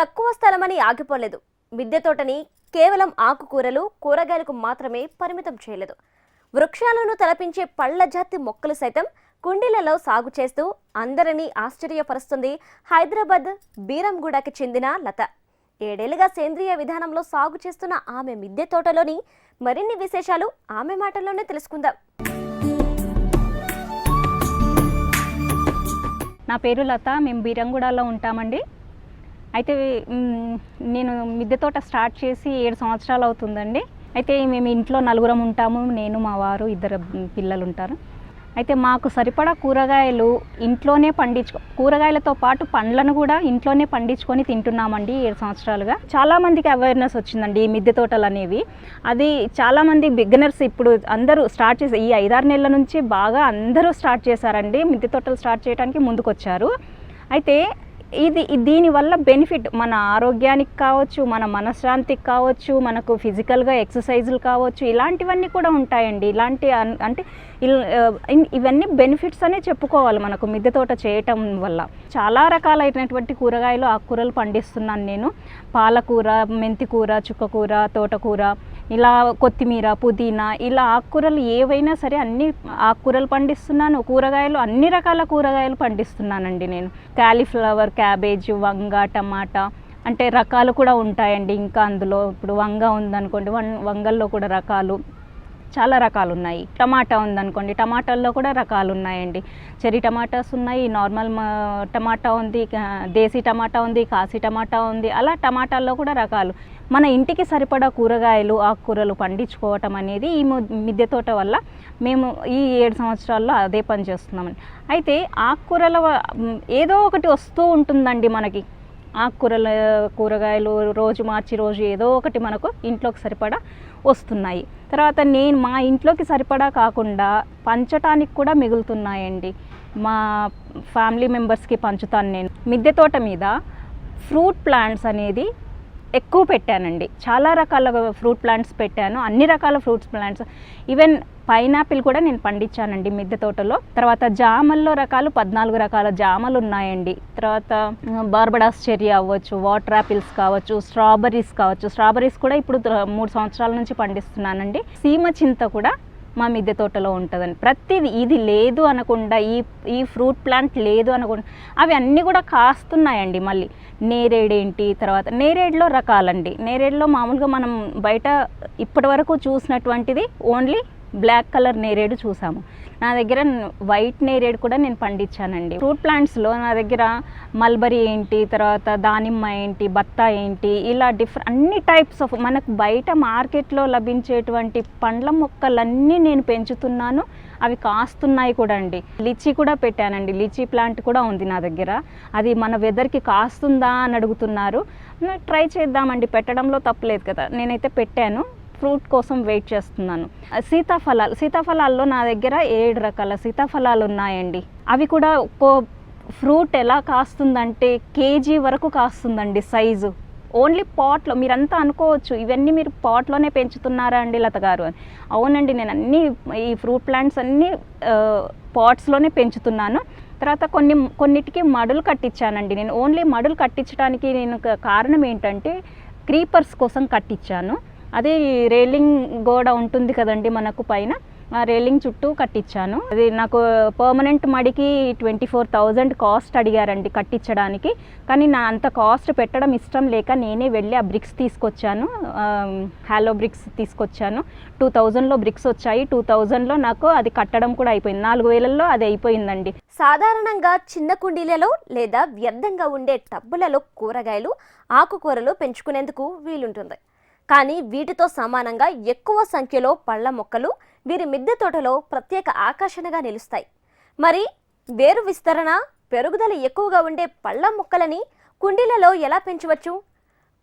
తక్కువ స్థలమని ఆగిపోలేదు. మిద్దె తోటని కేవలం ఆకుకూరలు కూరగాయలకు మాత్రమే పరిమితం చేయలేదు. వృక్షాలను తలపించే పళ్ళ జాతి మొక్కలు సైతం కుండీలలో సాగు చేస్తూ అందరినీ ఆశ్చర్యపరుస్తుంది హైదరాబాద్ బీరంగూడకి చెందిన లత. ఏడేళ్ళుగా సేంద్రియ విధానంలో సాగు చేస్తున్న ఆమె మిద్దె తోటలోని మరిన్ని విశేషాలు ఆమె మాటల్లోనే తెలుసుకుందాం. నా పేరు లత మేము బీరంగూడలో ఉంటామండి. అయితే నేను మిద్దె తోట స్టార్ట్ చేసి ఏడు సంవత్సరాలు అవుతుందండి. అయితే మేము ఇంట్లో నలుగురం ఉంటాము. నేను మా వారు ఇద్దరు పిల్లలు ఉంటారు. అయితే మాకు సరిపడా కూరగాయలు ఇంట్లోనే పండించు కూరగాయలతో పాటు పండ్లను కూడా ఇంట్లోనే పండించుకొని తింటున్నామండి ఏడు సంవత్సరాలుగా. చాలామందికి అవేర్నెస్ వచ్చిందండి ఈ మిద్దె తోటలు అనేవి. అది చాలామంది బిగినర్స్ ఇప్పుడు అందరూ స్టార్ట్ చేసి ఈ ఐదారు నెలల నుంచి బాగా అందరూ స్టార్ట్ చేశారండి. మిద్దె తోటలు స్టార్ట్ చేయడానికి ముందుకొచ్చారు. అయితే ఇది దీనివల్ల బెనిఫిట్ మన ఆరోగ్యానికి కావచ్చు మన మనశ్శాంతికి కావచ్చు మనకు ఫిజికల్గా ఎక్సర్సైజులు కావచ్చు ఇలాంటివన్నీ కూడా ఉంటాయండి. ఇలాంటి అన్- అంటే ఇల్- ఇన్- ఇవన్నీ బెనిఫిట్స్ అనే చెప్పుకోవాలి మనకు మిద్దె తోట చేయటం వల్ల. చాలా రకాలైనటువంటి కూరగాయలు ఆకుకూరలు పండిస్తున్నాను నేను. పాలకూర మెంతికూర చుక్కకూర తోటకూర ఇలా కొత్తిమీర పుదీనా ఇలా ఆకుకూరలు ఏవైనా సరే అన్ని ఆకుకూరలు పండిస్తున్నాను. కూరగాయలు అన్ని రకాల కూరగాయలు పండిస్తున్నానండి నేను. క్యాలీఫ్లవర్ క్యాబేజ్ వంగ టమాటా అంటే రకాలు కూడా ఉంటాయండి. ఇంకా అందులో ఇప్పుడు వంగ ఉందనుకోండి వన్ వంగల్లో కూడా రకాలు చాలా రకాలు ఉన్నాయి టమాటా ఉందనుకోండి టమాటాల్లో కూడా రకాలు ఉన్నాయండి చెరీ టమాటాస్ ఉన్నాయి నార్మల్ టమాటా ఉంది దేశీ టమాటా ఉంది కాశీ టమాటా ఉంది అలా టమాటాల్లో కూడా రకాలు. మన ఇంటికి సరిపడా కూరగాయలు ఆకుకూరలు పండించుకోవటం అనేది ఈ మిద్దె తోట వల్ల మేము ఈ ఏడు సంవత్సరాల్లో అదే పని చేస్తున్నామని అయితే ఆకుకూరల ఏదో ఒకటి వస్తూ ఉంటుందండి మనకి. ఆకుకూరల కూరగాయలు రోజు మార్చి రోజు ఏదో ఒకటి మనకు ఇంట్లోకి సరిపడా వస్తున్నాయి. తర్వాత నేను మా ఇంట్లోకి సరిపడా కాకుండా పంచటానికి కూడా మిగులుతున్నాయండి. మా ఫ్యామిలీ మెంబర్స్కి పంచుతాను నేను. మిద్దె తోట మీద ఫ్రూట్ ప్లాంట్స్ అనేది ఎక్కువ పెట్టానండి. చాలా రకాల ఫ్రూట్ ప్లాంట్స్ పెట్టాను. అన్ని రకాల ఫ్రూట్స్ ప్లాంట్స్. ఈవెన్ పైనాపిల్ కూడా నేను పండించానండి మిద్దె తోటలో. తర్వాత జామల్లో రకాలు పద్నాలుగు రకాల జామలు ఉన్నాయండి. తర్వాత బార్బడాస్ చెర్రీ అవ్వచ్చు వాటర్ యాపిల్స్ కావచ్చు స్ట్రాబెర్రీస్ కావచ్చు. స్ట్రాబెర్రీస్ కూడా ఇప్పుడు మూడు సంవత్సరాల నుంచి పండిస్తున్నానండి. సీమ చింత కూడా మా మిద్దె తోటలో ఉంటుందని. ప్రతిదీ ఇది లేదు అనకుండా ఈ ఈ ఫ్రూట్ ప్లాంట్ లేదు అనకుండా అవి అన్నీ కూడా కాస్తున్నాయండి మళ్ళీ. నేరేడేంటి తర్వాత నేరేడులో రకాలండి. నేరేడులో మామూలుగా మనం బయట ఇప్పటి వరకు చూసినటువంటిది ఓన్లీ బ్లాక్ కలర్ నేరేడు చూసాము. నా దగ్గర వైట్ నేరేడు కూడా నేను పండించానండి. ఫ్రూట్ ప్లాంట్స్లో నా దగ్గర మల్బరీ ఏంటి తర్వాత దానిమ్మ ఏంటి బత్తా ఏంటి ఇలా డిఫరెంట్ అన్ని టైప్స్ ఆఫ్ మనకు బయట మార్కెట్లో లభించేటువంటి పండ్ల మొక్కలన్నీ నేను పెంచుతున్నాను. అవి కాస్తున్నాయి కూడా అండి. లిచీ కూడా పెట్టానండి. లిచీ ప్లాంట్ కూడా ఉంది నా దగ్గర. అది మన వెదర్కి కాస్తుందా అని అడుగుతున్నారు. ట్రై చేద్దామండి. పెట్టడంలో తప్పలేదు కదా. నేనైతే పెట్టాను. ఫ్రూట్ కోసం వెయిట్ చేస్తున్నాను. సీతాఫలాలు సీతాఫలాల్లో నా దగ్గర ఏడు రకాల సీతాఫలాలు ఉన్నాయండి. అవి కూడా ఒక్కో ఫ్రూట్ ఎలా కాస్తుందంటే కేజీ వరకు కాస్తుందండి సైజు. ఓన్లీ పాట్లో మీరంతా అనుకోవచ్చు ఇవన్నీ మీరు పాట్లోనే పెంచుతున్నారా అండి లత గారు అని. అవునండి నేను అన్ని ఈ ఫ్రూట్ ప్లాంట్స్ అన్నీ పాట్స్లోనే పెంచుతున్నాను. తర్వాత కొన్ని కొన్నిటికి మడులు కట్టించానండి. నేను ఓన్లీ మడులు కట్టించడానికి నేను కారణం ఏంటంటే క్రీపర్స్ కోసం కట్టించాను. అది రేలింగ్ గోడ ఉంటుంది కదండి మనకు పైన. ఆ రేలింగ్ చుట్టూ కట్టించాను. అది నాకు పర్మనెంట్ మడికి ట్వంటీ ఫోర్ థౌజండ్ కాస్ట్ అడిగారండి కట్టించడానికి. కానీ నా అంత కాస్ట్ పెట్టడం ఇష్టం లేక నేనే వెళ్ళి ఆ బ్రిక్స్ తీసుకొచ్చాను. హ్యాలో బ్రిక్స్ తీసుకొచ్చాను. టూ థౌజండ్లో బ్రిక్స్ వచ్చాయి. టూ థౌజండ్లో నాకు అది కట్టడం కూడా అయిపోయింది. నాలుగు వేలల్లో అది అయిపోయిందండి. సాధారణంగా చిన్న కుండీలలో లేదా వ్యర్థంగా ఉండే టబ్బులలో కూరగాయలు ఆకుకూరలు పెంచుకునేందుకు వీలుంటుంది. కానీ వీటితో సమానంగా ఎక్కువ సంఖ్యలో పళ్ళ మొక్కలు వీరి మిద్దె తోటలో ప్రత్యేక ఆకర్షణగా నిలుస్తాయి. మరి వేరు విస్తరణ పెరుగుదల ఎక్కువగా ఉండే పళ్ళ మొక్కలని కుండీలలో ఎలా పెంచవచ్చు?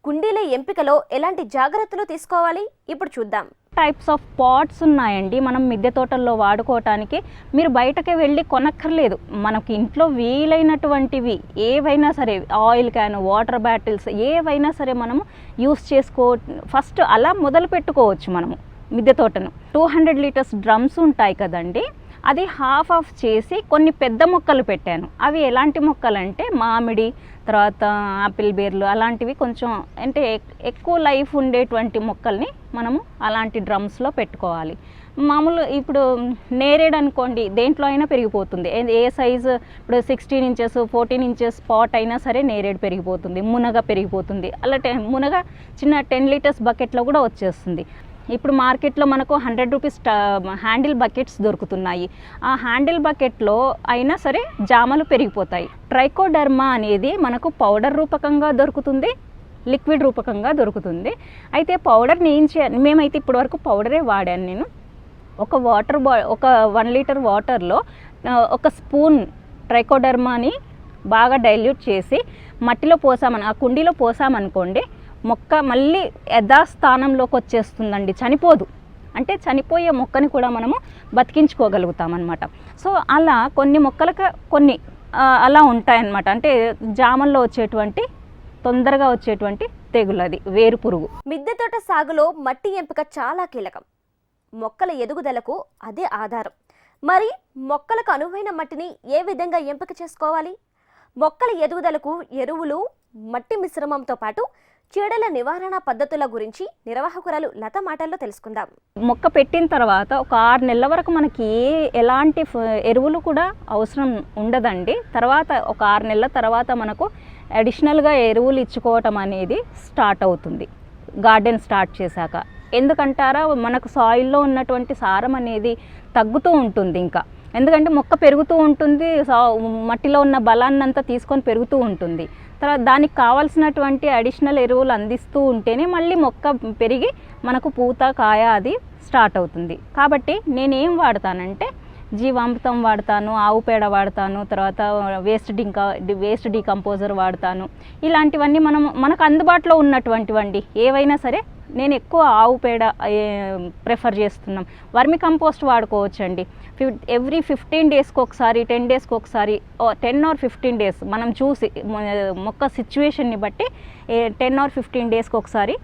కుండీల ఎంపికలో ఎలాంటి జాగ్రత్తలు తీసుకోవాలి? ఇప్పుడు చూద్దాం. టైప్స్ ఆఫ్ పాట్స్ ఉన్నాయండి. మనం మిద్దె తోటల్లో వాడుకోవటానికి మీరు బయటకే వెళ్ళి కొనక్కర్లేదు. మనకి ఇంట్లో వీలైనటువంటివి ఏవైనా సరే ఆయిల్ క్యాన్ వాటర్ బాటిల్స్ ఏవైనా సరే మనము యూస్ చేసుకో ఫస్ట్ అలా మొదలు పెట్టుకోవచ్చు మనము మిద్దె తోటను. టూ హండ్రెడ్ లీటర్స్ డ్రమ్స్ ఉంటాయి కదండి. అది హాఫ్ ఆఫ్ చేసి కొన్ని పెద్ద మొక్కలు పెట్టాను. అవి ఎలాంటి మొక్కలు అంటే మామిడి తర్వాత ఆపిల్ బీర్లు అలాంటివి కొంచెం అంటే ఎక్కువ లైఫ్ ఉండేటువంటి మొక్కల్ని మనము అలాంటి డ్రమ్స్లో పెట్టుకోవాలి. మామూలు ఇప్పుడు నేరేడు అనుకోండి దేంట్లో అయినా పెరిగిపోతుంది. ఏ- ఏ సైజు ఇప్పుడు sixteen inches fourteen inches pot అయినా సరే నేరేడు పెరిగిపోతుంది మునగ పెరిగిపోతుంది. అలా టె- మునగ చిన్న టెన్ లీటర్స్ బకెట్లో కూడా వచ్చేస్తుంది. ఇప్పుడు మార్కెట్లో మనకు హండ్రెడ్ రూపీస్ హ్యాండిల్ బకెట్స్ దొరుకుతున్నాయి. ఆ హ్యాండిల్ బకెట్లో అయినా సరే జామలు పెరిగిపోతాయి. ట్రైకోడర్మా అనేది మనకు పౌడర్ రూపకంగా దొరుకుతుంది లిక్విడ్ రూపకంగా దొరుకుతుంది. అయితే పౌడర్ ఏం మేమైతే ఇప్పటివరకు పౌడరే వాడాను నేను. ఒక వాటర్ బా ఒక వన్ లీటర్ వాటర్లో ఒక స్పూన్ ట్రైకోడర్మాని బాగా డైల్యూట్ చేసి మట్టిలో పోసామని ఆ కుండీలో పోసామనుకోండి మొక్క మళ్ళీ యథాస్థానంలోకి వచ్చేస్తుందండి. చనిపోదు. అంటే చనిపోయే మొక్కని కూడా మనము బతికించుకోగలుగుతాం అనమాట సో అలా కొన్ని మొక్కలకు కొన్ని అలా ఉంటాయన్నమాట. అంటే జామల్లో వచ్చేటువంటి తొందరగా వచ్చేటువంటి తెగులు అది వేరు పురుగు. మిద్దె తోట సాగులో మట్టి ఎంపిక చాలా కీలకం. మొక్కల ఎదుగుదలకు అదే ఆధారం. మరి మొక్కలకు అనువైన మట్టిని ఏ విధంగా ఎంపిక చేసుకోవాలి? మొక్కల ఎదుగుదలకు ఎరువులు మట్టి మిశ్రమంతో పాటు చీడల నివారణ పద్ధతుల గురించి నిర్వాహకురాలు లత మాటల్లో తెలుసుకుందాం. మొక్క పెట్టిన తర్వాత ఒక ఆరు నెలల వరకు మనకి ఏ ఎలాంటి ఎరువులు కూడా అవసరం ఉండదండి. తర్వాత ఒక ఆరు నెలల తర్వాత మనకు అడిషనల్గా ఎరువులు ఇచ్చుకోవటం అనేది స్టార్ట్ అవుతుంది. గార్డెన్ స్టార్ట్ చేశాక. ఎందుకంటారా మనకు సాయిల్లో ఉన్నటువంటి సారం అనేది తగ్గుతూ ఉంటుంది ఇంకా. ఎందుకంటే మొక్క పెరుగుతూ ఉంటుంది సా- మట్టిలో ఉన్న బలాన్ని అంతా తీసుకొని పెరుగుతూ ఉంటుంది. తర్వాత దానికి కావాల్సినటువంటి అడిషనల్ ఎరువులు అందిస్తూ ఉంటేనే మళ్ళీ మొక్క పెరిగి మనకు పూత కాయ అది స్టార్ట్ అవుతుంది. కాబట్టి నేనేం వాడతానంటే జీవామృతం వాడతాను ఆవు పేడ వాడతాను తర్వాత వేస్ట్ డింకా వేస్ట్ డీకంపోజర్ వాడతాను. ఇలాంటివన్నీ మనం మనకు అందుబాటులో ఉన్నటువంటివండి. ఏవైనా సరే నేను ఎక్కువ ఆవు పేడ ప్రిఫర్ చేస్తున్నాం. వర్మి కంపోస్ట్ వాడుకోవచ్చండి. ఫిఫ్ ఎవ్రీ ఫిఫ్టీన్ డేస్కి ఒకసారి టెన్ డేస్కి ఒకసారి టెన్ ఆర్ ఫిఫ్టీన్ డేస్ మనం చూసి మొక్క సిచ్యువేషన్ని బట్టి టెన్ ఆర్ ఫిఫ్టీన్ డేస్కి ఒకసారి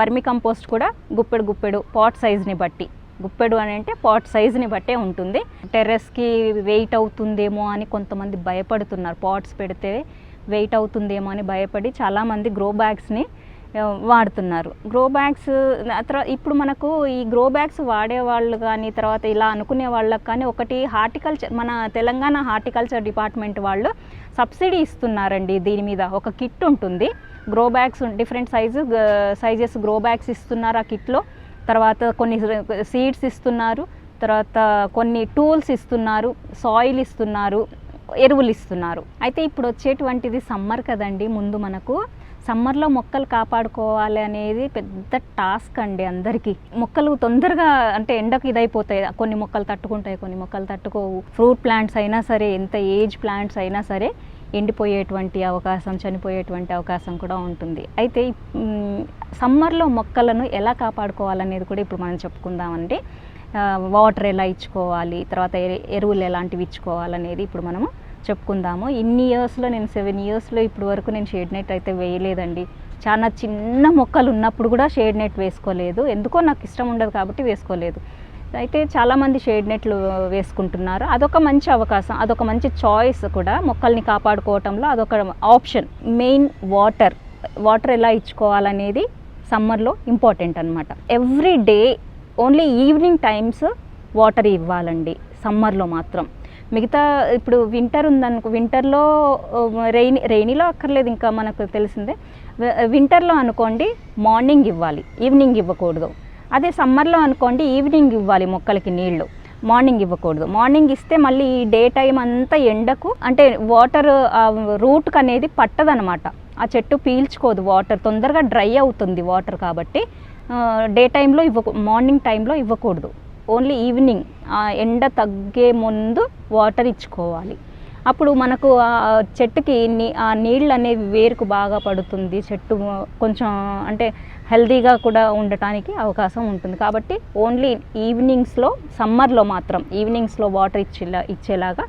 వర్మి కంపోస్ట్ కూడా గుప్పెడు గుప్పెడు పాట్ సైజ్ని బట్టి. గుప్పెడు అని అంటే పాట్ సైజుని బట్టే ఉంటుంది. టెర్రస్కి వెయిట్ అవుతుందేమో అని కొంతమంది భయపడుతున్నారు. పాట్స్ పెడితే వెయిట్ అవుతుందేమో అని భయపడి చాలామంది గ్రో బ్యాగ్స్ని వాడుతున్నారు. గ్రో బ్యాగ్స్ తర్వాత ఇప్పుడు మనకు ఈ గ్రో బ్యాగ్స్ వాడే వాళ్ళు కానీ తర్వాత ఇలా అనుకునే వాళ్ళకి కానీ ఒకటి హార్టికల్చర్ మన తెలంగాణ హార్టికల్చర్ డిపార్ట్మెంట్ వాళ్ళు సబ్సిడీ ఇస్తున్నారండి దీని మీద. ఒక కిట్ ఉంటుంది. Grow bags different size sizes grow bags ఇస్తున్నారు ఆ కిట్లో. తర్వాత కొన్ని సీడ్స్ ఇస్తున్నారు తర్వాత కొన్ని టూల్స్ ఇస్తున్నారు సాయిల్ ఇస్తున్నారు ఎరువులు ఇస్తున్నారు. అయితే ఇప్పుడు వచ్చేటువంటిది సమ్మర్ కదండి ముందు మనకు సమ్మర్లో మొక్కలు కాపాడుకోవాలి అనేది పెద్ద టాస్క్ అండి అందరికీ. మొక్కలు తొందరగా అంటే ఎండకు ఇదైపోతాయి. కొన్ని మొక్కలు తట్టుకుంటాయి కొన్ని మొక్కలు తట్టుకోవు. ఫ్రూట్ ప్లాంట్స్ అయినా సరే ఎంత ఏజ్ ప్లాంట్స్ అయినా సరే ఎండిపోయేటువంటి అవకాశం చనిపోయేటువంటి అవకాశం కూడా ఉంటుంది. అయితే సమ్మర్లో మొక్కలను ఎలా కాపాడుకోవాలనేది కూడా ఇప్పుడు మనం చెప్పుకుందామండి. వాటర్ ఎలా ఇచ్చుకోవాలి తర్వాత ఎరువులు ఎలాంటివి ఇచ్చుకోవాలనేది ఇప్పుడు మనము చెప్పుకుందాము. ఇన్ని ఇయర్స్లో నేను సెవెన్ ఇయర్స్లో ఇప్పుడు వరకు నేను షేడ్ నెట్ అయితే వేయలేదండి. చాలా చిన్న మొక్కలు ఉన్నప్పుడు కూడా షేడ్ నెట్ వేసుకోలేదు. ఎందుకో నాకు ఇష్టం ఉండదు కాబట్టి వేసుకోలేదు. అయితే చాలామంది షేడ్ నెట్లు వేసుకుంటున్నారు. అదొక మంచి అవకాశం అదొక మంచి చాయిస్ కూడా. మొక్కల్ని కాపాడుకోవటంలో అదొక ఆప్షన్ మెయిన్ వాటర్ వాటర్ ఎలా ఇచ్చుకోవాలనేది సమ్మర్లో ఇంపార్టెంట్ అనమాట every day only evening times water ఇవ్వాలండి సమ్మర్లో మాత్రం. మిగతా ఇప్పుడు వింటర్ ఉందనుకో వింటర్లో రెయిన్ రెయినీలో అక్కర్లేదు ఇంకా మనకు తెలిసిందే. వింటర్లో అనుకోండి మార్నింగ్ ఇవ్వాలి ఈవినింగ్ ఇవ్వకూడదు. అదే సమ్మర్లో అనుకోండి ఈవినింగ్ ఇవ్వాలి మొక్కలకి నీళ్ళు. మార్నింగ్ ఇవ్వకూడదు. మార్నింగ్ ఇస్తే మళ్ళీ ఈ డే టైం అంతా ఎండకు అంటే వాటర్ రూట్కి అనేది పట్టదనమాట. ఆ చెట్టు పీల్చుకోదు వాటర్ తొందరగా డ్రై అవుతుంది వాటర్ కాబట్టి డే టైంలో ఇవ్వ మార్నింగ్ టైంలో ఇవ్వకూడదు. ఓన్లీ ఈవినింగ్ ఆ ఎండ తగ్గే ముందు వాటర్ ఇచ్చుకోవాలి. అప్పుడు మనకు ఆ చెట్టుకి నీ ఆ నీళ్ళు అనేవి వేరుకు బాగా పడుతుంది. చెట్టు కొంచెం అంటే హెల్తీగా కూడా ఉండటానికి అవకాశం ఉంటుంది. కాబట్టి ఓన్లీ ఈవినింగ్స్లో సమ్మర్లో మాత్రం ఈవినింగ్స్లో వాటర్ ఇచ్చేలా ఇచ్చేలాగా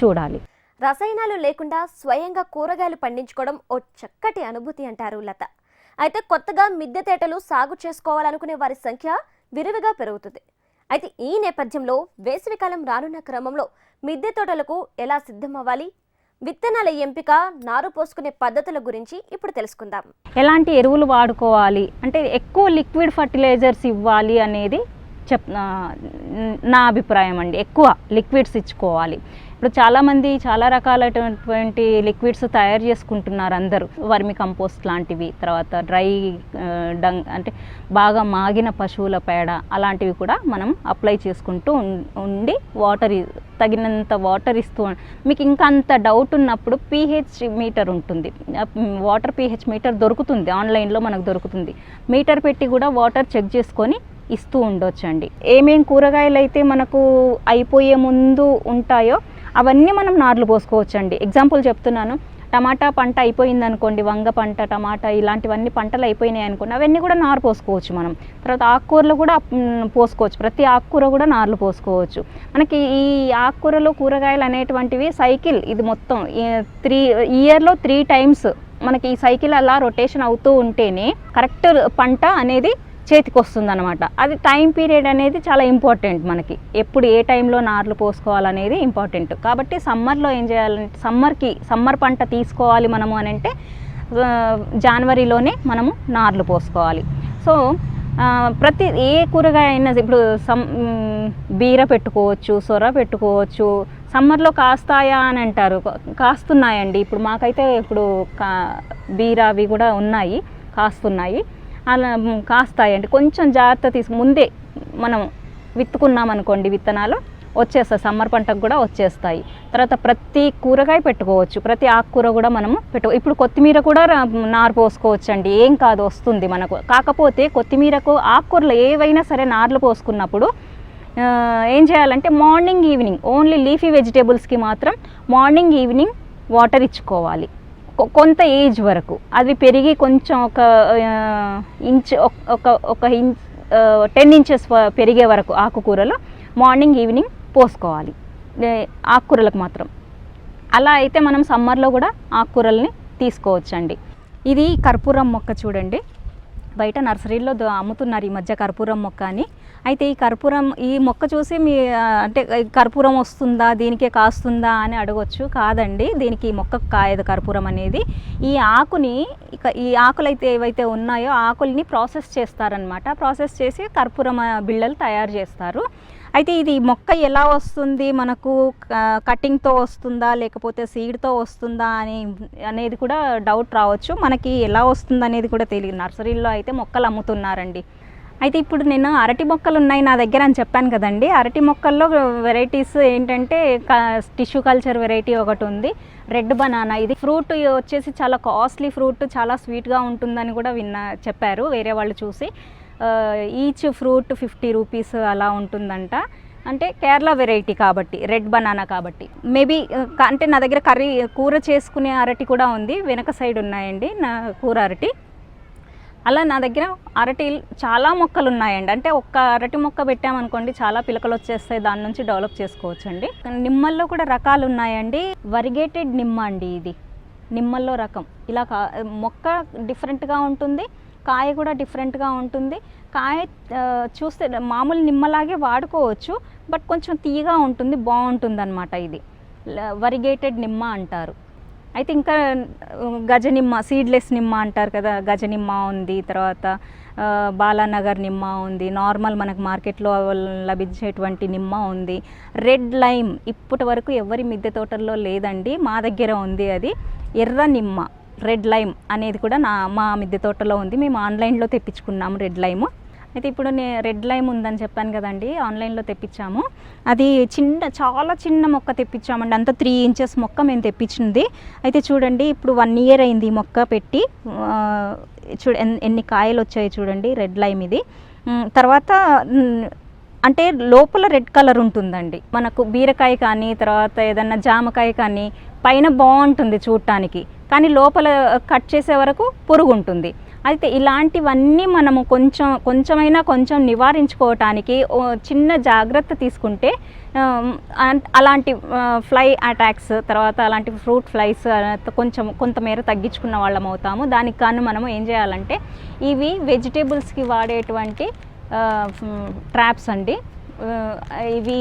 చూడాలి. రసాయనాలు లేకుండా స్వయంగా కూరగాయలు పండించుకోవడం ఓ చక్కటి అనుభూతి అంటారు లత. అయితే కొత్తగా మిద్దె తేటలు సాగు చేసుకోవాలనుకునే వారి సంఖ్య విరివిగా పెరుగుతుంది. అయితే ఈ నేపథ్యంలో వేసవికాలం రానున్న క్రమంలో మిద్దె తోటలకు ఎలా సిద్ధమవ్వాలి? విత్తనాల ఎంపిక నారు పోసుకునే పద్ధతుల గురించి ఇప్పుడు తెలుసుకుందాం. ఎలాంటి ఎరువులు వాడుకోవాలి? అంటే ఎక్కువ లిక్విడ్ ఫర్టిలైజర్స్ ఇవ్వాలి అనేది చెప్ నా అభిప్రాయం అండి. ఎక్కువ లిక్విడ్స్ ఇచ్చుకోవాలి. ఇప్పుడు చాలామంది చాలా రకాలైనటువంటి లిక్విడ్స్ తయారు చేసుకుంటున్నారు అందరూ. వర్మి కంపోస్ట్ లాంటివి తర్వాత డ్రై డంగ్ అంటే బాగా మాగిన పశువుల పేడ అలాంటివి కూడా మనం అప్లై చేసుకుంటూ ఉం- ఉండి వాటర్ తగినంత వాటర్ ఇస్తూ మీకు ఇంకా అంత డౌట్ ఉన్నప్పుడు పీహెచ్ మీటర్ ఉంటుంది. వాటర్ పీహెచ్ మీటర్ దొరుకుతుంది ఆన్లైన్లో మనకు దొరుకుతుంది. మీటర్ పెట్టి కూడా వాటర్ చెక్ చేసుకొని ఇస్తూ ఉండొచ్చండి. ఏమేం కూరగాయలు అయితే మనకు అయిపోయే ముందు ఉంటాయో అవన్నీ మనం నార్లు పోసుకోవచ్చు అండి ఎగ్జాంపుల్ చెప్తున్నాను. టమాటా పంట అయిపోయింది అనుకోండి వంగ పంట టమాటా ఇలాంటివన్నీ పంటలు అయిపోయినాయి అనుకోండి అవన్నీ కూడా నారు పోసుకోవచ్చు మనం. తర్వాత ఆకుకూరలు కూడా పోసుకోవచ్చు. ప్రతి ఆకుకూర కూడా నార్లు పోసుకోవచ్చు. మనకి ఈ ఆకుకూరలు కూరగాయలు అనేటువంటివి సైకిల్ ఇది మొత్తం. త్రీ ఇయర్లో త్రీ టైమ్స్ మనకి ఈ సైకిల్ అలా రొటేషన్ అవుతూ ఉంటేనే కరెక్ట్ పంట అనేది చేతికి వస్తుందన్నమాట అది టైం పీరియడ్ అనేది చాలా ఇంపార్టెంట్ మనకి. ఎప్పుడు ఏ టైంలో నార్లు పోసుకోవాలనేది ఇంపార్టెంట్ కాబట్టి సమ్మర్లో ఏం చేయాలంటే సమ్మర్కి సమ్మర్ పంట తీసుకోవాలి మనము అని అంటే జనవరిలోనే మనము నార్లు పోసుకోవాలి. సో ప్రతి ఏ కూరగాయ అయినా ఇప్పుడు సమ్ బీర పెట్టుకోవచ్చు సొర పెట్టుకోవచ్చు. సమ్మర్లో కాస్తాయా అని అంటారు. కాస్తున్నాయండి. ఇప్పుడు మాకైతే ఇప్పుడు కా బీర అవి కూడా ఉన్నాయి కాస్తున్నాయి. అలా కాస్తాయండి. కొంచెం జాగ్రత్త తీసుకు ముందే మనం విత్తుకున్నామనుకోండి విత్తనాలు వచ్చేస్తాయి. సమ్మర్ పంటకు కూడా వచ్చేస్తాయి. తర్వాత ప్రతి కూరగాయ పెట్టుకోవచ్చు. ప్రతి ఆకుకూర కూడా మనము పెట్టు ఇప్పుడు కొత్తిమీర కూడా నారు పోసుకోవచ్చు అండి ఏం కాదు వస్తుంది మనకు. కాకపోతే కొత్తిమీరకు ఆకుకూరలు ఏవైనా సరే నార్లు పోసుకున్నప్పుడు ఏం చేయాలంటే మార్నింగ్ ఈవినింగ్ ఓన్లీ లీఫీ వెజిటేబుల్స్కి మాత్రం మార్నింగ్ ఈవినింగ్ వాటర్ ఇచ్చుకోవాలి. కొంత ఏజ్ వరకు. అది పెరిగి కొంచెం ఒక ఇంచ్ ఒక ఒక ఇంచ్ టెన్ ఇంచెస్ పెరిగే వరకు ఆకుకూరలు మార్నింగ్ ఈవినింగ్ పోసుకోవాలి. ఆకుకూరలకు మాత్రం. అలా అయితే మనం సమ్మర్లో కూడా ఆకుకూరల్ని తీసుకోవచ్చండి. ఇది కర్పూరం మొక్క చూడండి. బయట నర్సరీలో అమ్ముతున్నారు ఈ మధ్య కర్పూరం మొక్క అని. అయితే ఈ కర్పూరం ఈ మొక్క చూసి మీ అంటే కర్పూరం వస్తుందా దీనికే కాస్తుందా అని అడగొచ్చు. కాదండి దీనికి ఈ మొక్క కాయదు కర్పూరం అనేది. ఈ ఆకుని ఈ ఆకులు అయితే ఏవైతే ఉన్నాయో ఆకుల్ని ప్రాసెస్ చేస్తారనమాట ప్రాసెస్ చేసి కర్పూరం బిళ్ళలు తయారు చేస్తారు. అయితే ఇది మొక్క ఎలా వస్తుంది? మనకు కటింగ్తో వస్తుందా? లేకపోతే సీడ్తో వస్తుందా? అని అనేది కూడా డౌట్ రావచ్చు. మనకి ఎలా వస్తుంది అనేది కూడా తెలియదు. నర్సరీలో అయితే మొక్కలు అమ్ముతున్నారండి. అయితే ఇప్పుడు నేను అరటి మొక్కలు ఉన్నాయి నా దగ్గర అని చెప్పాను కదండి. అరటి మొక్కల్లో వెరైటీస్ ఏంటంటే టిష్యూ కల్చర్ వెరైటీ ఒకటి ఉంది. రెడ్ బనానా ఇది ఫ్రూట్ వచ్చేసి చాలా కాస్ట్లీ ఫ్రూట్ చాలా స్వీట్గా ఉంటుందని కూడా విన్నా చెప్పారు వేరే వాళ్ళు చూసి. ఈచ్ ఫ్రూట్ ఫిఫ్టీ రూపీస్ అలా ఉంటుందంట. అంటే కేరళ వెరైటీ కాబట్టి రెడ్ బనానా కాబట్టి. మేబీ అంటే నా దగ్గర కర్రీ కూర చేసుకునే అరటి కూడా ఉంది. వెనక సైడ్ ఉన్నాయండి నా కూర అరటి. అలా నా దగ్గర అరటి చాలా మొక్కలు ఉన్నాయండి అంటే ఒక్క అరటి మొక్క పెట్టామనుకోండి చాలా పిలకలు వచ్చేస్తాయి. దాని నుంచి డెవలప్ చేసుకోవచ్చండి. నిమ్మల్లో కూడా రకాలు ఉన్నాయండి. వరిగేటెడ్ నిమ్మ అండి ఇది. నిమ్మల్లో రకం. ఇలా కా మొక్క డిఫరెంట్గా ఉంటుంది. కాయ కూడా డిఫరెంట్గా ఉంటుంది. కాయ చూస్తే మామూలు నిమ్మలాగే వాడుకోవచ్చు బట్ కొంచెం తీయగా ఉంటుంది బాగుంటుంది అనమాట ఇది వరిగేటెడ్ నిమ్మ అంటారు. అయితే ఇంకా గజనిమ్మ సీడ్లెస్ నిమ్మ అంటారు కదా గజనిమ్మ ఉంది తర్వాత బాలానగర్ నిమ్మ ఉంది నార్మల్ మనకు మార్కెట్లో లభించేటువంటి నిమ్మ ఉంది. రెడ్ లైమ్ ఇప్పటి వరకు ఎవరి మిద్దె తోటల్లో లేదండి మా దగ్గర ఉంది అది. ఎర్ర నిమ్మ. రెడ్ లైమ్ అనేది కూడా నా మా మిద్దె తోటలో ఉంది. మేము ఆన్లైన్లో తెప్పించుకున్నాము రెడ్ లైమ్. అయితే ఇప్పుడు నే రెడ్ లైమ్ ఉందని చెప్పాను కదండి ఆన్లైన్లో తెప్పించాము. అది చిన్న చాలా చిన్న మొక్క తెప్పించామండి. అంత త్రీ ఇంచెస్ మొక్క మేము తెప్పించింది. అయితే చూడండి ఇప్పుడు వన్ ఇయర్ అయింది ఈ మొక్క పెట్టి. చూడ ఎన్ని కాయలు వచ్చాయి చూడండి రెడ్ లైమ్ ఇది. తర్వాత అంటే లోపల రెడ్ కలర్ ఉంటుందండి. మనకు బీరకాయ కానీ తర్వాత ఏదన్నా జామకాయ కానీ పైన బాగుంటుంది చూడటానికి. కానీ లోపల కట్ చేసే వరకు పురుగు ఉంటుంది అయితే ఇలాంటివన్నీ మనము కొంచెం కొంచెమైనా కొంచెం నివారించుకోవటానికి చిన్న జాగ్రత్త తీసుకుంటే అలాంటి ఫ్లై అటాక్స్ తర్వాత అలాంటి ఫ్రూట్ ఫ్లైస్ కొంచెం కొంతమేర తగ్గించుకున్న వాళ్ళం అవుతాము. దానికి కాను మనము ఏం చేయాలంటే ఇవి వెజిటేబుల్స్కి వాడేటువంటి ట్రాప్స్ అండి. ఇవి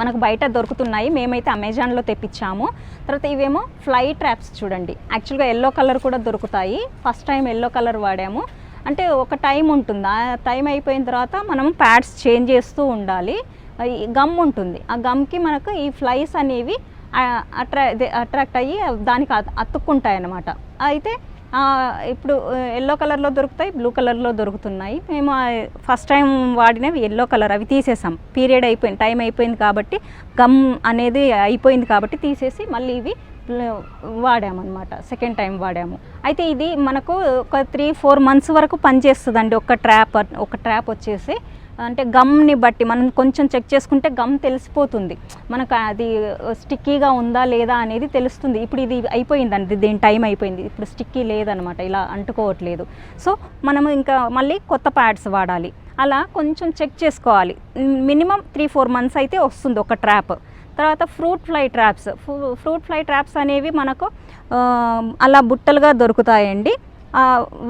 మనకు బయట దొరుకుతున్నాయి. మేమైతే అమెజాన్లో తెప్పించాము. తర్వాత ఇవేమో ఫ్లై ట్రాప్స్ చూడండి. యాక్చువల్గా ఎల్లో కలర్ కూడా దొరుకుతాయి. ఫస్ట్ టైం ఎల్లో కలర్ వాడాము. అంటే ఒక టైం ఉంటుంది? ఆ టైం అయిపోయిన తర్వాత మనం ప్యాడ్స్ చేంజ్ చేస్తూ ఉండాలి. ఈ గమ్ ఉంటుంది. ఆ గమ్కి మనకు ఈ ఫ్లైస్ అనేవి అట్రా అట్రాక్ట్ అయ్యి దానికి అతుక్కుంటాయి అన్నమాట అయితే ఇప్పుడు ఎల్లో కలర్లో దొరుకుతాయి బ్లూ కలర్లో దొరుకుతున్నాయి. మేము ఫస్ట్ టైం వాడినవి ఎల్లో కలర్ అవి తీసేసాం. పీరియడ్ అయిపోయింది టైం అయిపోయింది కాబట్టి గమ్ అనేది అయిపోయింది కాబట్టి తీసేసి మళ్ళీ ఇవి వాడామన్నమాట. సెకండ్ టైం వాడాము. అయితే ఇది మనకు ఒక త్రీ ఫోర్ మంత్స్ వరకు పనిచేస్తుందండి. ఒక ట్రాప్ ఒక ట్రాప్ వచ్చేసి అంటే గమ్ని బట్టి మనం కొంచెం చెక్ చేసుకుంటే గమ్ తెలిసిపోతుంది. మనకు అది స్టిక్కీగా ఉందా లేదా అనేది తెలుస్తుంది. ఇప్పుడు ఇది అయిపోయిందండి దీని టైం అయిపోయింది. ఇప్పుడు స్టిక్కీ లేదనమాట ఇలా అంటుకోవట్లేదు. సో మనము ఇంకా మళ్ళీ కొత్త ప్యాడ్స్ వాడాలి. అలా కొంచెం చెక్ చేసుకోవాలి. మినిమం త్రీ ఫోర్ మంత్స్ అయితే వస్తుంది ఒక ట్రాప్. తర్వాత fruit fly traps fruit fly traps అనేవి మనకు అలా బుట్టలుగా దొరుకుతాయండి.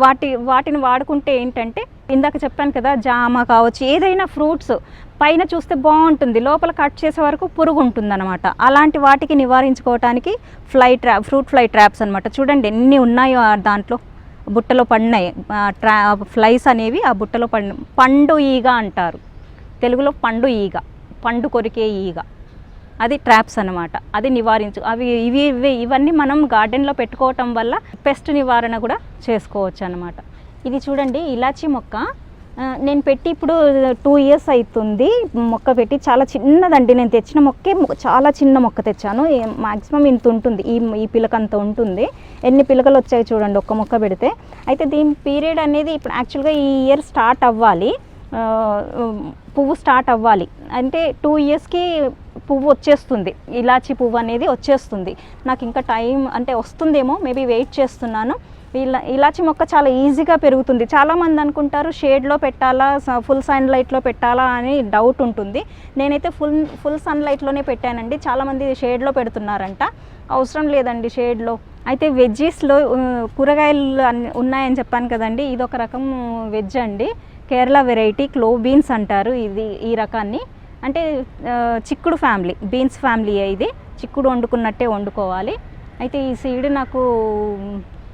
వాటి వాటిని వాడుకుంటే ఏంటంటే ఇందాక చెప్పాను కదా జామ కావచ్చు ఏదైనా ఫ్రూట్స్ పైన చూస్తే బాగుంటుంది లోపల కట్ చేసే వరకు పురుగు ఉంటుందన్నమాట. అలాంటి వాటికి నివారించుకోవటానికి fly trap fruit fly traps అనమాట చూడండి ఎన్ని ఉన్నాయో దాంట్లో. బుట్టలో పడినాయి. ట్రా ఫ్లైస్ అనేవి ఆ బుట్టలో పడిన పండు ఈగ అంటారు. తెలుగులో పండు ఈగ పండు కొరికే ఈగ. అది ట్రాప్స్ అన్నమాట. అది నివారించు అవి ఇవి ఇవి ఇవన్నీ మనం గార్డెన్లో పెట్టుకోవటం వల్ల పెస్ట్ నివారణ కూడా చేసుకోవచ్చు అనమాట ఇది చూడండి ఇలాచీ మొక్క. నేను పెట్టి ఇప్పుడు టూ ఇయర్స్ అవుతుంది మొక్క పెట్టి చాలా చిన్నదండి. నేను తెచ్చిన మొక్కే చాలా చిన్న మొక్క తెచ్చాను. మాక్సిమం ఇంత ఉంటుంది. ఈ ఈ పిలకంత ఉంటుంది. ఎన్ని పిలకలు వచ్చాయి చూడండి ఒక్క మొక్క పెడితే. అయితే దీని పీరియడ్ అనేది ఇప్పుడు యాక్చువల్గా ఈ ఇయర్ స్టార్ట్ అవ్వాలి. పువ్వు స్టార్ట్ అవ్వాలి. అంటే టూ ఇయర్స్కి పువ్వు వచ్చేస్తుంది. ఇలాచి పువ్వు అనేది వచ్చేస్తుంది. నాకు ఇంకా టైం అంటే వస్తుందేమో మేబీ వెయిట్ చేస్తున్నాను. ఇలా ఇలాచి మొక్క చాలా ఈజీగా పెరుగుతుంది. చాలామంది అనుకుంటారు షేడ్లో పెట్టాలా ఫుల్ సన్ లైట్లో పెట్టాలా అని డౌట్ ఉంటుంది. నేనైతే ఫుల్ ఫుల్ సన్ లైట్లోనే పెట్టానండి. చాలామంది షేడ్లో పెడుతున్నారంట. అవసరం లేదండి షేడ్లో అయితే వెజ్జీస్లో కూరగాయలు అన్ని ఉన్నాయని చెప్పాను కదండి. ఇది ఒక రకం వెజ్ అండి. కేరళ వెరైటీ క్లో బీన్స్ అంటారు. ఇది ఈ రకాన్ని. అంటే చిక్కుడు ఫ్యామిలీ బీన్స్ ఫ్యామిలీ ఇది. చిక్కుడు వండుకున్నట్టే వండుకోవాలి. అయితే ఈ సీడ్ నాకు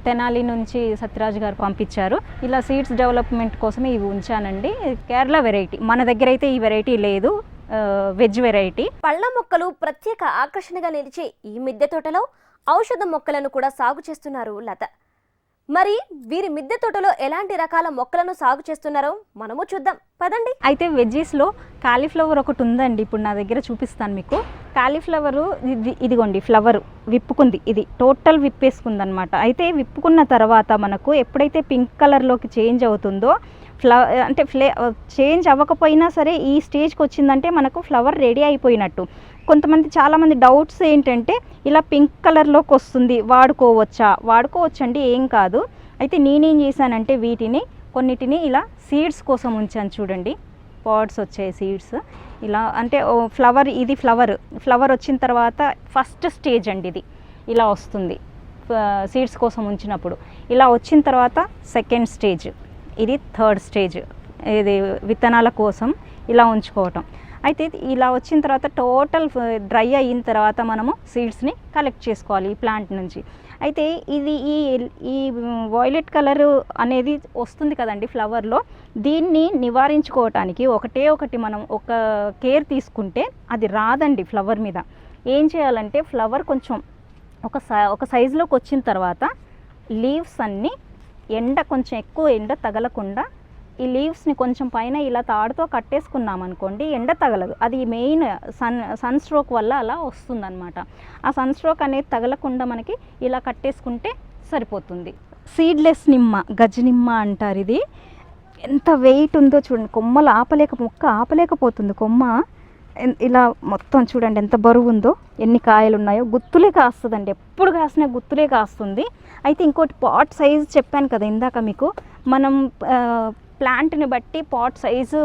తెనాలి నుంచి సత్యరాజు గారు పంపించారు. ఇలా సీడ్స్ డెవలప్మెంట్ కోసమే ఇవి ఉంచానండి. కేరళ వెరైటీ మన దగ్గర అయితే ఈ వెరైటీ లేదు. Veg variety. పళ్ళ మొక్కలు ప్రత్యేక ఆకర్షణగా నిలిచే ఈ మిద్దె తోటలో ఔషధ మొక్కలను కూడా సాగు చేస్తున్నారు లత. మరి వీరి మిద్దె తోటలో ఎలాంటి రకాల మొక్కలను సాగు చేస్తున్నారో మనము చూద్దాం. పదండి. అయితే వెజ్జీస్లో కాలీఫ్లవర్ ఒకటి ఉందండి. ఇప్పుడు నా దగ్గర చూపిస్తాను మీకు. కాలీఫ్లవరు ఇది ఇదిగోండి ఫ్లవర్ విప్పుకుంది. ఇది టోటల్ విప్పేసుకుందనమాట. అయితే విప్పుకున్న తర్వాత మనకు ఎప్పుడైతే పింక్ కలర్లోకి చేంజ్ అవుతుందో ఫ్ల అంటే ఫ్లే చేంజ్ అవ్వకపోయినా సరే ఈ స్టేజ్కి వచ్చిందంటే మనకు ఫ్లవర్ రెడీ అయిపోయినట్టు. కొంతమంది చాలామంది డౌట్స్ ఏంటంటే ఇలా పింక్ కలర్లోకి వస్తుంది వాడుకోవచ్చా? వాడుకోవచ్చండి ఏం కాదు. అయితే నేనేం చేశానంటే వీటిని కొన్నిటిని ఇలా సీడ్స్ కోసం ఉంచాను చూడండి. పాట్స్ వచ్చాయి సీడ్స్ ఇలా అంటే ఫ్లవర్ ఇది ఫ్లవర్ ఫ్లవర్ వచ్చిన తర్వాత ఫస్ట్ స్టేజ్ అండి ఇది. ఇలా వస్తుంది. సీడ్స్ కోసం ఉంచినప్పుడు. ఇలా వచ్చిన తర్వాత సెకండ్ స్టేజ్ ఇది థర్డ్ స్టేజ్ ఇది విత్తనాల కోసం ఇలా ఉంచుకోవటం. అయితే ఇలా వచ్చిన తర్వాత టోటల్ డ్రై అయిన తర్వాత మనము సీడ్స్ని కలెక్ట్ చేసుకోవాలి ఈ ప్లాంట్ నుంచి. అయితే ఇది ఈ ఈ వాయిలెట్ కలర్ అనేది వస్తుంది కదండి ఫ్లవర్లో. దీన్ని నివారించుకోవటానికి ఒకటే ఒకటి మనం ఒక కేర్ తీసుకుంటే అది రాదండి ఫ్లవర్ మీద. ఏం చేయాలంటే ఫ్లవర్ కొంచెం ఒక సై ఒక సైజులోకి వచ్చిన తర్వాత లీవ్స్ అన్నీ ఎండ కొంచెం ఎక్కువ ఎండ తగలకుండా ఈ లీవ్స్ని కొంచెం పైన ఇలా తాడుతో కట్టేసుకున్నాం అనుకోండి ఎండ తగలదు. అది మెయిన్ సన్ సన్ స్ట్రోక్ వల్ల అలా వస్తుందన్నమాట. ఆ సన్ స్ట్రోక్ అనేది తగలకుండా మనకి ఇలా కట్టేసుకుంటే సరిపోతుంది. సీడ్లెస్ నిమ్మ గజ నిమ్మ అంటారు ఇది. ఎంత వెయిట్ ఉందో చూడండి. కొమ్మలు ఆపలేక మొక్క ఆపలేకపోతుంది. కొమ్మ ఇలా మొత్తం చూడండి ఎంత బరువు ఉందో. ఎన్ని కాయలు ఉన్నాయో. గుత్తులే కాస్తుందండి. ఎప్పుడు కాసినా గుత్తులే కాస్తుంది. అయితే ఇంకోటి పాట్ సైజ్ చెప్పాను కదా ఇందాక మీకు. మనం ప్లాంట్ని బట్టి పాట్ సైజు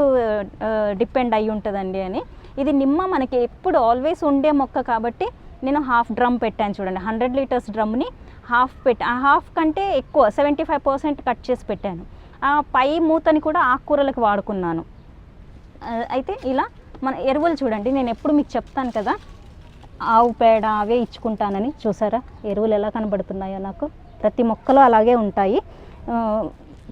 డిపెండ్ అయి ఉంటుందండి అని. ఇది నిమ్మ మనకి ఎప్పుడు ఆల్వేస్ ఉండే మొక్క కాబట్టి నేను హాఫ్ డ్రమ్ పెట్టాను చూడండి. హండ్రెడ్ లీటర్స్ డ్రమ్ని హాఫ్ పెట్ ఆ హాఫ్ కంటే ఎక్కువ సెవెంటీ ఫైవ్ పర్సెంట్ కట్ చేసి పెట్టాను. ఆ పై మూతని కూడా ఆకుకూరలకు వాడుకున్నాను. అయితే ఇలా మన ఎరువులు చూడండి. నేను ఎప్పుడు మీకు చెప్తాను కదా ఆవు పేడ అవే ఇచ్చుకుంటానని. చూసారా? ఎరువులు ఎలా కనబడుతున్నాయో నాకు. ప్రతి మొక్కలో అలాగే ఉంటాయి.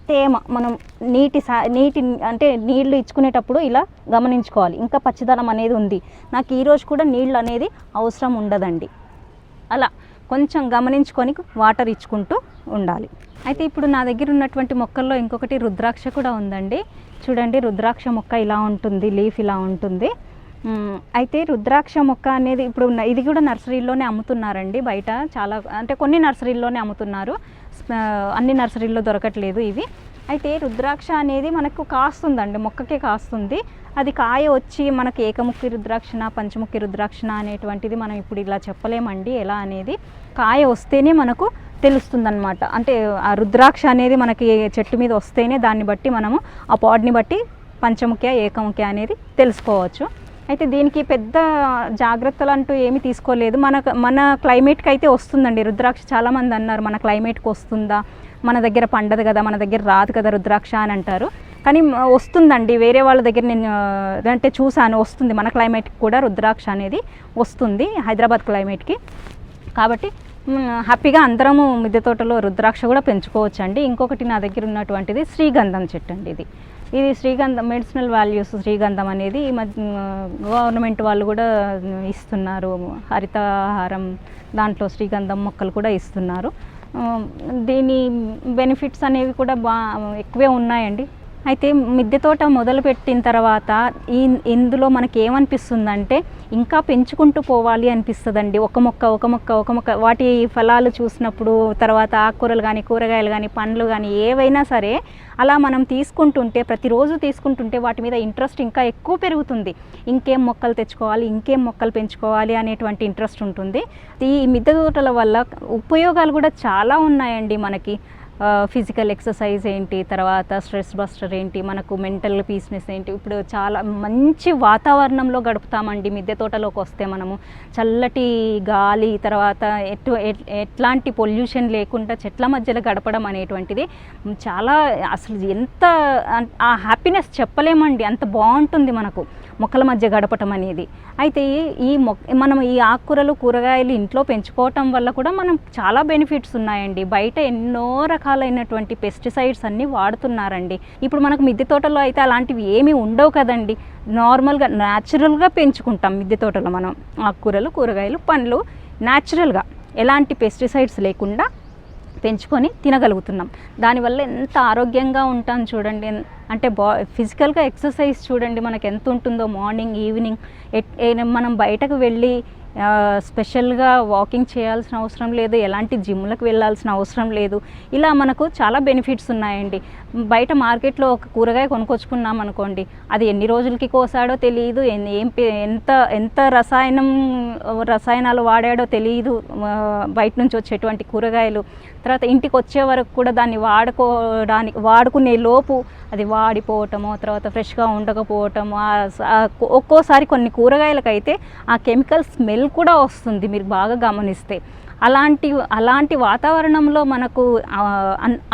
తేమ మనం నీటి సా నీటి అంటే నీళ్ళు ఇచ్చుకునేటప్పుడు ఇలా గమనించుకోవాలి. ఇంకా పచ్చదనం అనేది ఉంది. నాకు ఈరోజు కూడా నీళ్ళు అనేది అవసరం ఉండదండి. అలా కొంచెం గమనించుకొని వాటర్ ఇచ్చుకుంటూ ఉండాలి. అయితే ఇప్పుడు నా దగ్గర ఉన్నటువంటి మొక్కల్లో ఇంకొకటి రుద్రాక్ష కూడా ఉందండి. చూడండి రుద్రాక్ష మొక్క ఇలా ఉంటుంది లీఫ్ ఇలా ఉంటుంది. అయితే రుద్రాక్ష మొక్క అనేది ఇప్పుడు ఉన్న- ఇది కూడా నర్సరీలోనే అమ్ముతున్నారండి బయట. చాలా అంటే కొన్ని నర్సరీల్లోనే అమ్ముతున్నారు. అన్ని నర్సరీల్లో దొరకట్లేదు ఇవి. అయితే రుద్రాక్ష అనేది మనకు కాస్తుందండి మొక్కకే కాస్తుంది. అది కాయ వచ్చి మనకి ఏకముఖి రుద్రాక్షణ పంచముఖి రుద్రాక్షణ అనేటువంటిది మనం ఇప్పుడు ఇలా చెప్పలేమండి. ఎలా అనేది కాయ వస్తేనే మనకు తెలుస్తుందన్నమాట. అంటే ఆ రుద్రాక్ష అనేది మనకి చెట్టు మీద వస్తేనే దాన్ని బట్టి మనము ఆ పాడ్ని బట్టి పంచముఖ్య ఏకముఖ్య అనేది తెలుసుకోవచ్చు. అయితే దీనికి పెద్ద జాగ్రత్తలు అంటూ ఏమీ తీసుకోలేదు. మన మన క్లైమేట్కి అయితే వస్తుందండి రుద్రాక్ష. చాలామంది అన్నారు మన క్లైమేట్కి వస్తుందా? మన దగ్గర పండదు కదా మన దగ్గర రాదు కదా రుద్రాక్ష అని అంటారు. కానీ వస్తుందండి. వేరే వాళ్ళ దగ్గర నేను అంటే చూసాను వస్తుంది. మన క్లైమేట్కి కూడా రుద్రాక్ష అనేది వస్తుంది హైదరాబాద్ క్లైమేట్కి. కాబట్టి హ్యాపీగా అందరము మిద్దె తోటలో రుద్రాక్ష కూడా పెంచుకోవచ్చండి. ఇంకొకటి నా దగ్గర ఉన్నటువంటిది శ్రీగంధం చెట్టు అండి ఇది. ఇది శ్రీగంధం మెడిసినల్ వాల్యూస్ శ్రీగంధం అనేది ఈ మధ్య గవర్నమెంట్ వాళ్ళు కూడా ఇస్తున్నారు. హరితహారం దాంట్లో శ్రీగంధం మొక్కలు కూడా ఇస్తున్నారు. దీని బెనిఫిట్స్ అనేవి కూడా బా ఎక్కువే ఉన్నాయండి. అయితే మిద్దె తోట మొదలుపెట్టిన తర్వాత ఈ ఇందులో మనకి ఏమనిపిస్తుందంటే ఇంకా పెంచుకుంటూ పోవాలి అనిపిస్తుందండి. ఒక మొక్క ఒక మొక్క ఒక మొక్క. వాటి ఫలాలు చూసినప్పుడు తర్వాత ఆకుకూరలు కానీ కూరగాయలు కానీ పండ్లు కానీ ఏవైనా సరే అలా మనం తీసుకుంటుంటే ప్రతిరోజు తీసుకుంటుంటే వాటి మీద ఇంట్రెస్ట్ ఇంకా ఎక్కువ పెరుగుతుంది. ఇంకేం మొక్కలు తెచ్చుకోవాలి ఇంకేం మొక్కలు పెంచుకోవాలి అనేటువంటి ఇంట్రెస్ట్ ఉంటుంది. ఈ మిద్దె తోటల వల్ల ఉపయోగాలు కూడా చాలా ఉన్నాయండి మనకి. ఫిజికల్ ఎక్సర్సైజ్ ఏంటి తర్వాత స్ట్రెస్ బస్టర్ ఏంటి మనకు మెంటల్ పీస్నెస్ ఏంటి. ఇప్పుడు చాలా మంచి వాతావరణంలో గడుపుతామండి మిద్దె తోటలోకి వస్తే మనము. చల్లటి గాలి తర్వాత ఎటు ఎట్లాంటి పొల్యూషన్ లేకుండా చెట్ల మధ్యలో గడపడం అనేటువంటిది చాలా అసలు ఎంత ఆ హ్యాపీనెస్ చెప్పలేమండి. అంత బాగుంటుంది మనకు. మొక్కల మధ్య గడపటం అనేది. అయితే ఈ- మొక్క మనం ఈ ఆకుకూరలు కూరగాయలు ఇంట్లో పెంచుకోవటం వల్ల కూడా మనం చాలా బెనిఫిట్స్ ఉన్నాయండి. బయట ఎన్నో రకాలైనటువంటి పెస్టిసైడ్స్ అన్నీ వాడుతున్నారండి. ఇప్పుడు మనకు మిద్దె తోటలో అయితే అలాంటివి ఏమీ ఉండవు కదండి. నార్మల్గా న్యాచురల్గా పెంచుకుంటాం మిద్దె తోటలో మనం. ఆకుకూరలు కూరగాయలు పండ్లు న్యాచురల్గా ఎలాంటి పెస్టిసైడ్స్ లేకుండా పెంచుకొని తినగలుగుతున్నాం. దానివల్ల ఎంత ఆరోగ్యంగా ఉంటాం చూడండి అంటే బా ఫిజికల్గా ఎక్సర్సైజ్ చూడండి మనకు ఎంత ఉంటుందో మార్నింగ్ ఈవినింగ్. ఎట్ ఏ- మనం బయటకు వెళ్ళి స్పెషల్గా వాకింగ్ చేయాల్సిన అవసరం లేదు ఎలాంటి జిమ్లకు వెళ్ళాల్సిన అవసరం లేదు. ఇలా మనకు చాలా బెనిఫిట్స్ ఉన్నాయండి. బయట మార్కెట్లో ఒక కూరగాయ కొనుకొచ్చుకున్నాం అనుకోండి అది ఎన్ని రోజులకి కోసాడో తెలియదు ఎన్- ఏం ఎంత ఎంత రసాయనం రసాయనాలు వాడాడో తెలియదు బయట నుంచి వచ్చేటువంటి కూరగాయలు. తర్వాత ఇంటికి వచ్చే వరకు కూడా దాన్ని వాడుకోవడానికి వాడుకునే లోపు అది వాడిపోవటము తర్వాత ఫ్రెష్గా ఉండకపోవటము ఒక్కోసారి కొన్ని కూరగాయలకైతే ఆ కెమికల్ స్మెల్ కూడా వస్తుంది మీరు బాగా గమనిస్తే. అలాంటి అలాంటి వాతావరణంలో మనకు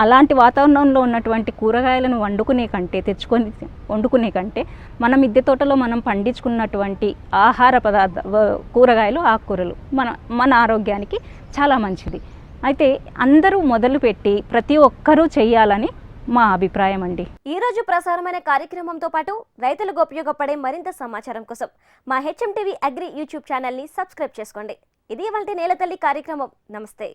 అలాంటి వాతావరణంలో ఉన్నటువంటి కూరగాయలను వండుకునే కంటే తెచ్చుకొని వండుకునే కంటే మన మిద్దె తోటలో మనం పండించుకున్నటువంటి ఆహార పదార్థ కూరగాయలు ఆకుకూరలు మన మన ఆరోగ్యానికి చాలా మంచిది. అయితే అందరూ మొదలుపెట్టి ప్రతి ఒక్కరూ చేయాలని మా అభిప్రాయం అండి. ఈ రోజు ప్రసారమైన కార్యక్రమంతో పాటు రైతులకు ఉపయోగపడే మరింత సమాచారం కోసం మా హెచ్ఎం టీవీ అగ్రి యూట్యూబ్ ఛానల్ని సబ్స్క్రైబ్ చేసుకోండి. ఇది వంటి నేల తల్లి కార్యక్రమం. నమస్తే.